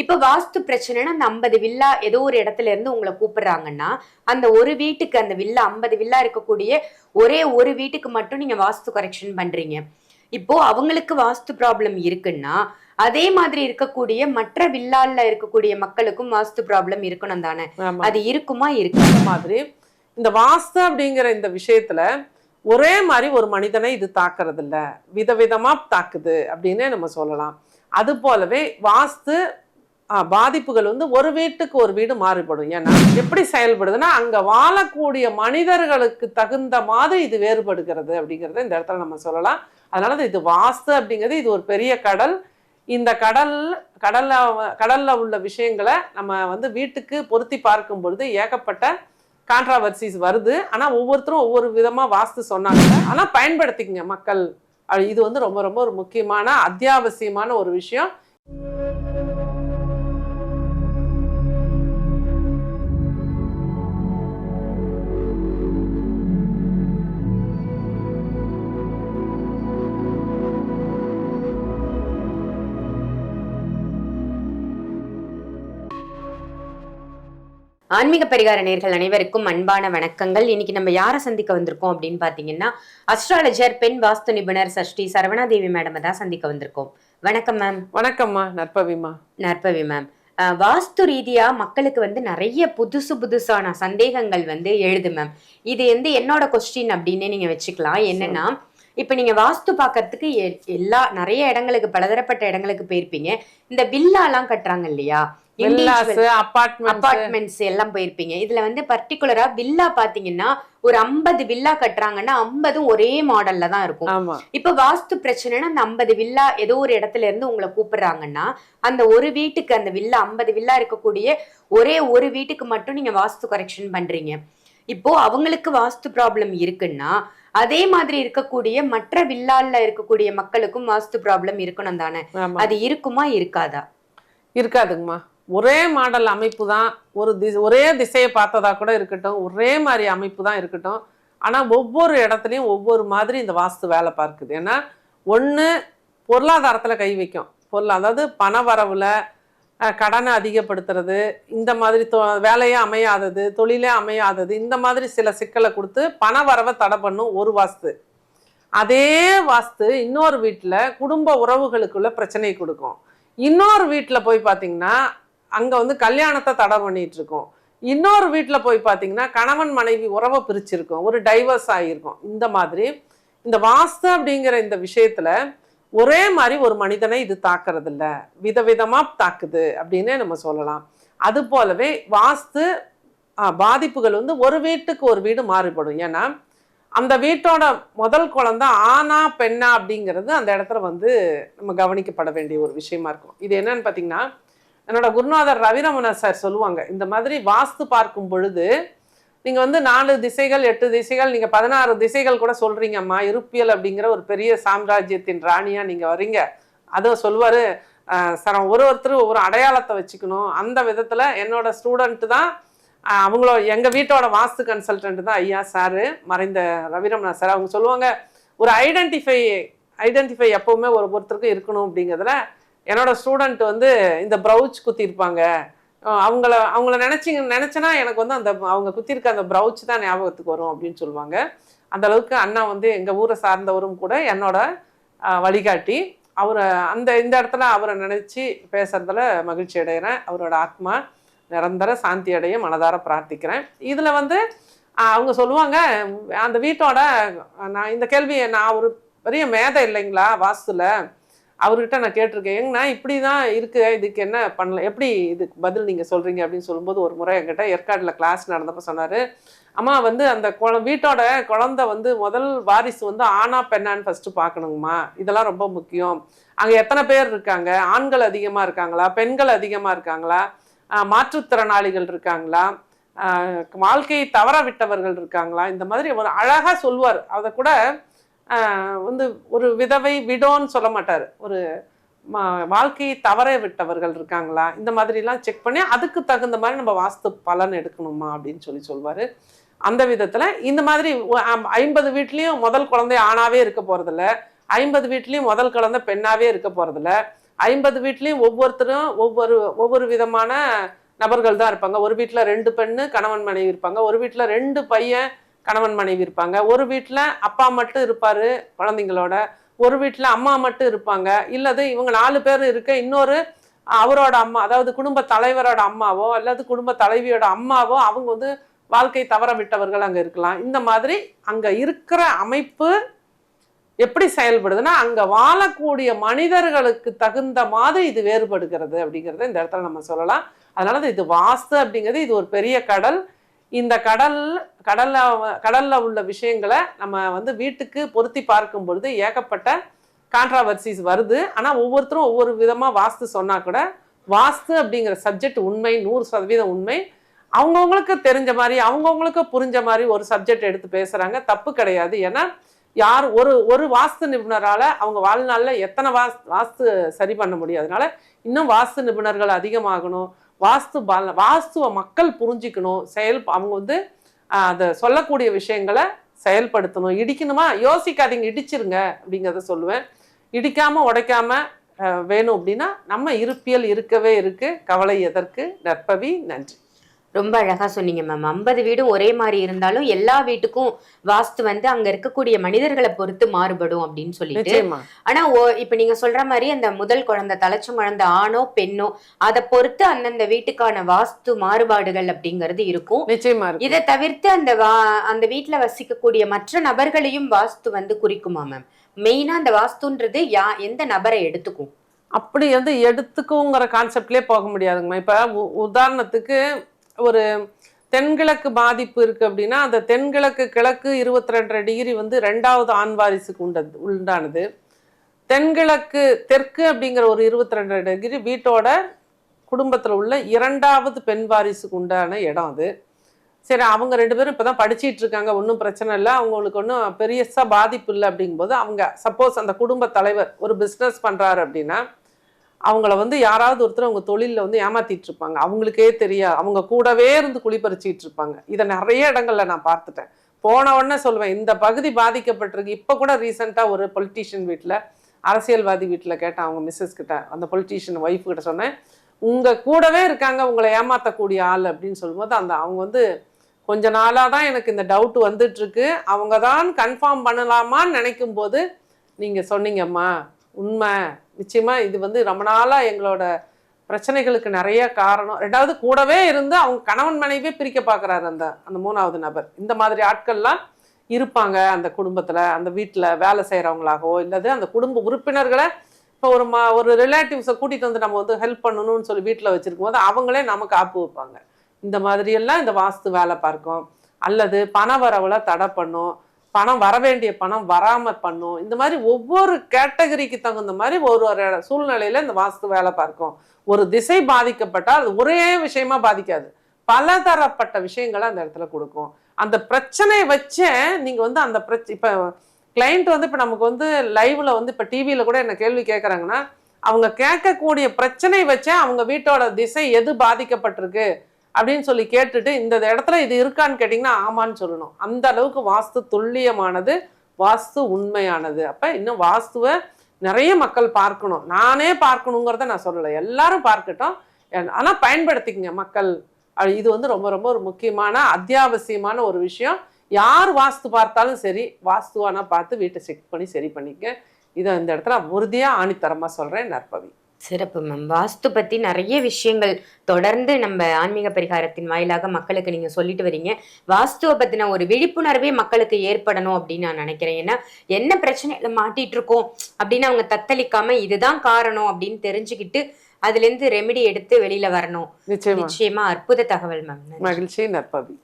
இப்ப வாஸ்து பிரச்சனைனா அந்த ஐம்பது வில்லா ஏதோ ஒரு இடத்துல இருந்து உங்களை கூப்பிடுறாங்கன்னா அந்த ஒரு வீட்டுக்கு அந்த வில்லா ஐம்பது வில்லா இருக்கக்கூடிய ஒரே ஒரு வீட்டுக்கு மட்டும் நீங்க வாஸ்து கரெக்ஷன் பண்றீங்க. இப்போ அவங்களுக்கு வாஸ்து ப்ராப்ளம் இருக்குன்னா அதே மாதிரி இருக்கக்கூடிய மற்ற வில்லால இருக்கக்கூடிய மக்களுக்கும் வாஸ்து ப்ராப்ளம் இருக்கணும் தானே? அது இருக்குமா இருக்கு மாதிரி இந்த வாஸ்து அப்படிங்கிற இந்த விஷயத்துல ஒரே மாதிரி ஒரு மனிதனை இது தாக்குறது இல்ல விதவிதமா தாக்குது அப்படின்னே நம்ம சொல்லலாம். அது போலவே வாஸ்து பாதிப்புகள் வந்து ஒரு வீட்டுக்கு ஒரு வீடு மாறுபடும். ஏன்னா எப்படி செயல்படுதுன்னா அங்கே வாழக்கூடிய மனிதர்களுக்கு தகுந்த மாதிரி இது வேறுபடுகிறது அப்படிங்கிறத இந்த இடத்துல நம்ம சொல்லலாம். அதனால தான் இது வாஸ்து அப்படிங்கிறது இது ஒரு பெரிய கடல். இந்த கடல் கடலில் கடலில் உள்ள விஷயங்களை நம்ம வந்து வீட்டுக்கு பொருத்தி பார்க்கும் பொழுது ஏகப்பட்ட கான்ட்ராவர்சிஸ் வருது. ஆனால் ஒவ்வொருத்தரும் ஒவ்வொரு விதமாக வாஸ்து சொன்னாங்க. ஆனால் பயன்படுத்திக்கங்க மக்கள். இது வந்து ரொம்ப ரொம்ப ஒரு முக்கியமான அத்தியாவசியமான ஒரு விஷயம். ஆன்மீக பரிகார நேர்கள் அனைவருக்கும் அன்பான வணக்கங்கள். இன்னைக்கு நம்ம யாரை சந்திக்க வந்திருக்கோம் அப்படின்னு பாத்தீங்கன்னா அஸ்ட்ராலஜர் பெண் வாஸ்து நிபுணர் சஷ்டி சரவணாதேவி மேடம் தான் சந்திக்க வந்திருக்கோம். வணக்கம் மேம் வணக்கம்மா நற்பவிமா நற்பவி மேம் அஹ், வாஸ்து ரீதியா மக்களுக்கு வந்து நிறைய புதுசு புதுசான சந்தேகங்கள் வந்து எழுது மேம் இது வந்து என்னோட கொஸ்டின் அப்படின்னு நீங்க வச்சுக்கலாம். என்னன்னா இப்ப நீங்க வாஸ்து பாக்குறதுக்கு எ- எல்லா நிறைய இடங்களுக்கு பலதரப்பட்ட இடங்களுக்கு போயிருப்பீங்க. இந்த வில்லாலாம் கட்டுறாங்க இல்லையா? அபார்ட்மெண்ட்ஸ் எல்லாம் போயிருப்பீங்க. இதுல வந்து பர்டிகுலரா வில்லா பாத்தீங்கன்னா ஒரு ஐம்பது வில்லா கட்டுறாங்கன்னா ஐம்பதும் ஒரே மாடல்ல தான் இருக்கும். இப்ப வாஸ்து பிரச்சனைனா அந்த ஐம்பது வில்லா ஏதோ ஒரு இடத்துல இருந்து உங்களை கூப்பிடுறாங்கன்னா அந்த ஒரு வீட்டுக்கு அந்த வில்லா ஐம்பது வில்லா இருக்கக்கூடிய ஒரே ஒரு வீட்டுக்கு மட்டும் நீங்க வாஸ்து கரெக்ஷன் பண்றீங்க. இப்போ அவங்களுக்கு வாஸ்து ப்ராப்ளம் இருக்குன்னா அதே மாதிரி இருக்கக்கூடிய மற்ற வில்லால இருக்கக்கூடிய மக்களுக்கும் வாஸ்து ப்ராப்ளம் இருக்கணும் தானே? அது இருக்குமா இருக்காதா? இருக்காதுங்கம்மா. ஒரே மாடல் அமைப்பு தான் ஒரு தி ஒரே திசையை பார்த்ததா கூட இருக்கட்டும் ஒரே மாதிரி அமைப்பு தான் இருக்கட்டும். ஆனால் ஒவ்வொரு இடத்துலையும் ஒவ்வொரு மாதிரி இந்த வாஸ்து வேலை பார்க்குது. ஏன்னா ஒன்று பொருளாதாரத்தில் கை வைக்கும். பொருள் அதாவது பண வரவில் கடனை அதிகப்படுத்துறது இந்த மாதிரி தொ வேலையே அமையாதது தொழிலே அமையாதது இந்த மாதிரி சில சிக்கலை கொடுத்து பண வரவை தடை பண்ணும் ஒரு வாஸ்து. அதே வாஸ்து இன்னொரு வீட்டில் குடும்ப உறவுகளுக்குள்ள பிரச்சனை கொடுக்கும். இன்னொரு வீட்டில் போய் பார்த்தீங்கன்னா அங்கே வந்து கல்யாணத்தை தடை பண்ணிட்டு இருக்கோம் இன்னொரு வீட்டில் போய் பார்த்தீங்கன்னா கணவன் மனைவி உறவை பிரிச்சிருக்கோம். ஒரு டைவர்ஸ் ஆகியிருக்கும் இந்த மாதிரி இந்த வாஸ்து அப்படிங்கிற இந்த விஷயத்தில் ஒரே மாதிரி ஒரு மனிதனை இது தாக்குறதில்ல. இல்ல விதவிதமா தாக்குது அப்படின்னே நம்ம சொல்லலாம். அது போலவே வாஸ்து ஆ, பாதிப்புகள் வந்து ஒரு வீட்டுக்கு ஒரு வீடு மாறுபடும். ஏன்னா அந்த வீட்டோட முதல் குழந்தை ஆனா பெண்ணா அப்படிங்கிறது அந்த இடத்துல வந்து நம்ம கவனிக்கப்பட வேண்டிய ஒரு விஷயமா இருக்கும். இது என்னன்னு பார்த்தீங்கன்னா என்னோட குருநாதர் ரவிரமணர் சார் சொல்லுவாங்க இந்த மாதிரி வாஸ்து பார்க்கும் பொழுது நீங்க வந்து நாலு திசைகள் எட்டு திசைகள் நீங்க பதினாறு திசைகள் கூட சொல்றீங்கம்மா இருப்பியல் அப்படிங்கிற ஒரு பெரிய சாம்ராஜ்யத்தின் ராணியா நீங்க வரீங்க. அதை சொல்லுவார் சார் சரம் ஒரு ஒருத்தர் ஒரு அடையாளத்தை வச்சுக்கணும். அந்த விதத்துல என்னோட ஸ்டூடெண்ட் தான் அவங்களோ அவங்களோட எங்க வீட்டோட வாஸ்து கன்சல்டன்ட் தான் ஐயா சாரு மறைந்த ரவிரமணா சார். அவங்க சொல்லுவாங்க ஒரு ஐடென்டிஃபை ஐடென்டிஃபை எப்பவுமே ஒரு ஒருத்தருக்கும் இருக்கணும் அப்படிங்கிறதுல என்னோட ஸ்டூடெண்ட் வந்து இந்த ப்ரௌச் குத்திருப்பாங்க. அவங்கள அவங்கள நினச்சிங்க நினைச்சனா எனக்கு வந்து அந்த அவங்க குத்திருக்க அந்த ப்ரௌச் தான் ஞாபகத்துக்கு வரும் அப்படின்னு சொல்லுவாங்க. அந்த அளவுக்கு அண்ணா வந்து எங்கள் ஊரை சார்ந்தவரும் கூட என்னோட வழிகாட்டி. அவரை அந்த இந்த இடத்துல அவரை நினச்சி பேசுகிறதுல மகிழ்ச்சி அடைகிறேன் அவரோட ஆத்மா நிரந்தர சாந்தி அடைய மனதார பிரார்த்திக்கிறேன். இதில் வந்து அவங்க சொல்லுவாங்க அந்த வீட்டோட நான் இந்த கேள்வியை நான் ஒரு பெரிய மேதை இல்லைங்களா வாஸ்துல அவர்கிட்ட நான் கேட்டிருக்கேன் ஏங்கண்ணா இப்படி தான் இருக்குது இதுக்கு என்ன பண்ணல எப்படி இதுக்கு பதில் நீங்கள் சொல்கிறீங்க அப்படின்னு சொல்லும்போது ஒரு முறை என்கிட்ட ஏற்காட்டில் கிளாஸ் நடந்தப்போ சொன்னார் அம்மா வந்து அந்த குழ வீட்டோட குழந்தை வந்து முதல் வாரிசு வந்து ஆணா பெண்ணான்னு ஃபஸ்ட்டு பார்க்கணுங்கம்மா. இதெல்லாம் ரொம்ப முக்கியம். அங்கே எத்தனை பேர் இருக்காங்க? ஆண்கள் அதிகமாக இருக்காங்களா? பெண்கள் அதிகமாக இருக்காங்களா? மாற்றுத்திறனாளிகள் இருக்காங்களா? வாழ்க்கையை தவற விட்டவர்கள் இருக்காங்களா? இந்த மாதிரி ஒரு அழகாக சொல்லுவார். அதை கூட வந்து ஒரு விதவை விடோன்னு சொல்ல மாட்டார். ஒரு வாழ்க்கையை தவற விட்டவர்கள் இருக்காங்களா? இந்த மாதிரிலாம் செக் பண்ணி அதுக்கு தகுந்த மாதிரி நம்ம வாஸ்து பலன் எடுக்கணுமா அப்படின்னு சொல்லி சொல்வார். அந்த விதத்தில் இந்த மாதிரி ஐம்பது வீட்லேயும் முதல் குழந்தை ஆணாவே இருக்க போகிறதில்ல ஐம்பது வீட்லேயும் முதல் குழந்தை பெண்ணாவே இருக்க போகிறதில்ல ஐம்பது வீட்லேயும் ஒவ்வொருத்தரும் ஒவ்வொரு ஒவ்வொரு விதமான நபர்கள் தான் இருப்பாங்க. ஒரு வீட்டில் ரெண்டு பெண்ணு கணவன் மனைவி இருப்பாங்க. ஒரு வீட்டில் ரெண்டு பையன் கணவன் மனைவி இருப்பாங்க. ஒரு வீட்டில் அப்பா மட்டும் இருப்பார் குழந்தைங்களோட. ஒரு வீட்டில் அம்மா மட்டும் இருப்பாங்க. இல்லது இவங்க நாலு பேர் இருக்க இன்னொரு அவரோட அம்மா அதாவது குடும்ப தலைவரோட அம்மாவோ அல்லது குடும்ப தலைவியோட அம்மாவோ அவங்க வந்து வாழ்க்கை தவற விட்டவர்கள் அங்கே இருக்கலாம். இந்த மாதிரி அங்கே இருக்கிற அமைப்பு எப்படி செயல்படுதுன்னா அங்கே வாழக்கூடிய மனிதர்களுக்கு தகுந்த மாதிரி இது வேறுபடுகிறது அப்படிங்கிறத இந்த இடத்துல நம்ம சொல்லலாம். அதனால இது வாஸ்து அப்படிங்கிறது இது ஒரு பெரிய கடல். இந்த கடல் கடல்ல கடல்ல உள்ள விஷயங்களை நம்ம வந்து வீட்டுக்கு பொருத்தி பார்க்கும் பொழுது ஏகப்பட்ட கான்ட்ராவர்சிஸ் வருது. ஆனா ஒவ்வொருத்தரும் ஒவ்வொரு விதமா வாஸ்து சொன்னா கூட வாஸ்து அப்படிங்கிற சப்ஜெக்ட் உண்மை நூறு சதவீதம் உண்மை. அவங்கவுங்களுக்கு தெரிஞ்ச மாதிரி அவங்கவுங்களுக்கு புரிஞ்ச மாதிரி ஒரு சப்ஜெக்ட் எடுத்து பேசுறாங்க. தப்பு கிடையாது. ஏன்னா யார் ஒரு ஒரு வாஸ்து நிபுணரால அவங்க வாழ்நாளில் எத்தனை வாஸ் வாஸ்து சரி பண்ண முடியும்? அதனால இன்னும் வாஸ்து நிபுணர்கள் அதிகமாகணும். வாஸ்து பல வாஸ்துவை மக்கள் புரிஞ்சிக்கணும். செயல் அவங்க வந்து அதை சொல்லக்கூடிய விஷயங்களை செயல்படுத்தணும். இடிக்கணுமா? யோசிக்காதீங்க இடிச்சிருங்க அப்படிங்கிறத சொல்லுவேன். இடிக்காமல் உடைக்காமல் வேணும் அப்படின்னா நம்ம இருப்பியல் இருக்கவே இருக்கு. கவலை எதற்கு? நற்பவி நன்றி. ரொம்ப அழகா சொன்னீங்க மேம் ஐம்பது வீடும் ஒரே மாதிரி இருந்தாலும் எல்லா வீட்டுக்கும் வாஸ்து வந்து அங்க இருக்கக்கூடிய மனிதர்களை பொறுத்து மாறுபடும் அப்படின்னு சொல்லிட்டு. ஆனா ஓ- இப்ப நீங்க சொல்ற மாதிரி அந்த முதல் குழந்தை தலைச்சும் குழந்தை ஆணோ பெண்ணோ அதை பொறுத்து அந்தந்த வீட்டுக்கான வாஸ்து மாறுபாடுகள் அப்படிங்கிறது இருக்கும். நிச்சயமா இதை தவிர்த்து அந்த வா அந்த வீட்டுல வசிக்கக்கூடிய மற்ற நபர்களையும் வாஸ்து வந்து குறிக்குமா மேம் மெயினா அந்த வாஸ்துன்றது யா எந்த நபரை எடுத்துக்கும்? அப்படி வந்து எடுத்துக்குங்கிற கான்செப்ட்லேயே போக முடியாதுங்கம்மா இப்போ உதாரணத்துக்கு ஒரு தென்கிழக்கு பாதிப்பு இருக்குது அப்படின்னா அந்த தென்கிழக்கு கிழக்கு இருபத்தி ரெண்டரை டிகிரி வந்து ரெண்டாவது ஆண் வாரிசுக்கு உண்டது உண்டானது. தென்கிழக்கு தெற்கு அப்படிங்கிற ஒரு இருபத்தி ரெண்டரை டிகிரி வீட்டோட குடும்பத்தில் உள்ள இரண்டாவது பெண் வாரிசுக்கு உண்டான இடம் அது. சரி அவங்க ரெண்டு பேரும் இப்போ தான் படிச்சிட்டு இருக்காங்க ஒன்றும் பிரச்சனை இல்லை. அவங்களுக்கு ஒன்றும் பெரியசாக பாதிப்பு இல்லை அப்படிங்கும்போது அவங்க சப்போஸ் அந்த குடும்ப தலைவர் ஒரு பிஸ்னஸ் பண்ணுறாரு அப்படின்னா அவங்கள வந்து யாராவது ஒருத்தர் அவங்க தொழிலில் வந்து ஏமாத்திட்டு இருப்பாங்க அவங்களுக்கே தெரியாது அவங்க கூடவே இருந்து குளிப்பறிச்சிட்டு இருப்பாங்க இதை நிறைய இடங்கள்ல நான் பார்த்துட்டேன். போன உடனே சொல்லுவேன் இந்த பகுதி பாதிக்கப்பட்டிருக்கு. இப்போ கூட ரீசெண்டாக ஒரு பொலிட்டீஷியன் வீட்டில் அரசியல்வாதி வீட்டில் கேட்டேன் அவங்க மிஸ்ஸஸ் கிட்ட. அந்த பொலிட்டீஷியன் ஒய்ஃப் கிட்ட சொன்னேன் உங்கள் கூடவே இருக்காங்க உங்களை ஏமாத்தக்கூடிய ஆள் அப்படின்னு சொல்லும்போது அந்த அவங்க வந்து கொஞ்ச நாளாக தான் எனக்கு இந்த டவுட் வந்துட்டுருக்கு. அவங்க தான் கன்ஃபார்ம் பண்ணலாமான்னு நினைக்கும் போது நீங்கள் சொன்னீங்கம்மா. உண்மை. நிச்சயமாக இது வந்து ரொம்ப நாளாக எங்களோட பிரச்சனைகளுக்கு நிறைய காரணம். ரெண்டாவது கூடவே இருந்து அவங்க கணவன் மனைவியே பிரிக்க பார்க்குறாரு அந்த அந்த மூணாவது நபர். இந்த மாதிரி ஆட்கள்லாம் இருப்பாங்க அந்த குடும்பத்தில் அந்த வீட்டில் வேலை செய்கிறவங்களாகவோ இல்லது அந்த குடும்ப உறுப்பினர்களை இப்போ ஒரு மா ஒரு ரிலேட்டிவ்ஸை கூட்டிட்டு வந்து நம்ம வந்து ஹெல்ப் பண்ணணும்னு சொல்லி வீட்டில் வச்சுருக்கும் போது அவங்களே நமக்கு ஆப்பு வைப்பாங்க. இந்த மாதிரியெல்லாம் இந்த வாஸ்து வேலை பார்க்கும். அல்லது பண வரவுல தடை பண்ணும். பணம் வர வேண்டிய பணம் வராம பண்ணும். இந்த மாதிரி ஒவ்வொரு கேட்டகரிக்கு தகுந்த மாதிரி ஒரு ஒரு சூழ்நிலையில் சூழ்நிலையில இந்த வாஸ்து வேலை பார்க்கும். ஒரு திசை பாதிக்கப்பட்டால் அது ஒரே விஷயமா பாதிக்காது. பலதரப்பட்ட விஷயங்களை அந்த இடத்துல கொடுக்கும். அந்த பிரச்சனையை வச்சே நீங்க வந்து அந்த பிரச்சனை இப்ப கிளைண்ட் வந்து இப்ப நமக்கு வந்து லைவ்ல வந்து இப்ப டிவியில கூட என்ன கேள்வி கேட்கறாங்கன்னா அவங்க கேட்கக்கூடிய பிரச்சனை வச்சே அவங்க வீட்டோட திசை எது பாதிக்கப்பட்டிருக்கு? அப்படின்னு சொல்லி கேட்டுட்டு இந்த இடத்துல இது இருக்கான்னு கேட்டிங்கன்னா ஆமான்னு சொல்லணும். அந்த அளவுக்கு வாஸ்து துல்லியமானது வாஸ்து உண்மையானது. அப்போ இன்னும் வாஸ்துவை நிறைய மக்கள் பார்க்கணும். நானே பார்க்கணுங்கிறத நான் சொல்லலை. எல்லாரும் பார்க்கட்டும். ஆனால் பயன்படுத்திக்கங்க மக்கள். இது வந்து ரொம்ப ரொம்ப ஒரு முக்கியமான அத்தியாவசியமான ஒரு விஷயம். யார் வாஸ்து பார்த்தாலும் சரி வாஸ்துவானா பார்த்து வீட்டை செக் பண்ணி சரி பண்ணிக்க இதை இந்த இடத்துல உறுதியாக ஆணித்தரமாக சொல்கிறேன் நற்பவி. சிறப்பு மேம் வாஸ்து பத்தி நிறைய விஷயங்கள் தொடர்ந்து நம்ம ஆன்மீக பரிகாரத்தின் வாயிலாக மக்களுக்கு நீங்க சொல்லிட்டு வரீங்க. வாஸ்துவை பத்தின ஒரு விழிப்புணர்வே மக்களுக்கு ஏற்படணும் அப்படின்னு நான் நினைக்கிறேன். ஏன்னா என்ன பிரச்சனையில மாட்டிட்டு இருக்கோம் அப்படின்னு அவங்க தத்தளிக்காம இதுதான் காரணம் அப்படின்னு தெரிஞ்சுக்கிட்டு அதுல இருந்து ரெமெடி எடுத்து வெளியில வரணும். நிச்சயமா. நிச்சயமா அற்புத தகவல் மேம் மகிழ்ச்சி நற்பவி